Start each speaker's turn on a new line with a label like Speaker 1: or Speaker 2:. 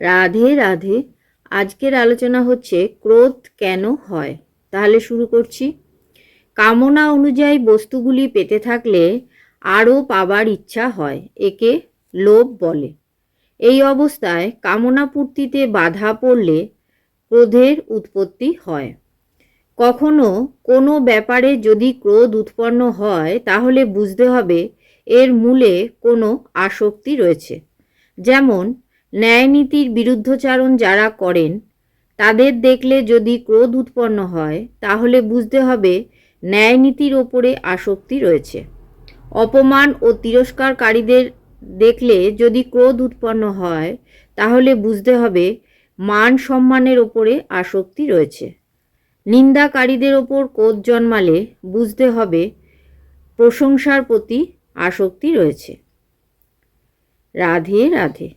Speaker 1: রাধে রাধে। আজকের আলোচনা হচ্ছে, ক্রোধ কেন হয়? তাহলে শুরু করছি। কামনা অনুযায়ী বস্তুগুলি পেতে থাকলে আরও পাবার ইচ্ছা হয়, একে লোভ বলে। এই অবস্থায় কামনা পূর্তিতে বাধা পড়লে ক্রোধের উৎপত্তি হয়। কখনো কোনো ব্যাপারে যদি ক্রোধ উৎপন্ন হয়, তাহলে বুঝতে হবে এর মূলে কোনো আসক্তি রয়েছে। যেমন ন্যায়নীতির বিরুদ্ধচারণ যারা করেন, তাদের দেখলে যদি ক্রোধ উৎপন্ন হয়, তাহলে বুঝতে হবে ন্যায়নীতির ওপরে আসক্তি রয়েছে। অপমান ও তিরস্কারকারীদের দেখলে যদি ক্রোধ উৎপন্ন হয়, তাহলে বুঝতে হবে মান সম্মানের ওপরে আসক্তি রয়েছে। নিন্দাকারীদের ওপর ক্রোধ জন্মালে বুঝতে হবে প্রশংসার প্রতি আসক্তি রয়েছে। রাধে রাধে।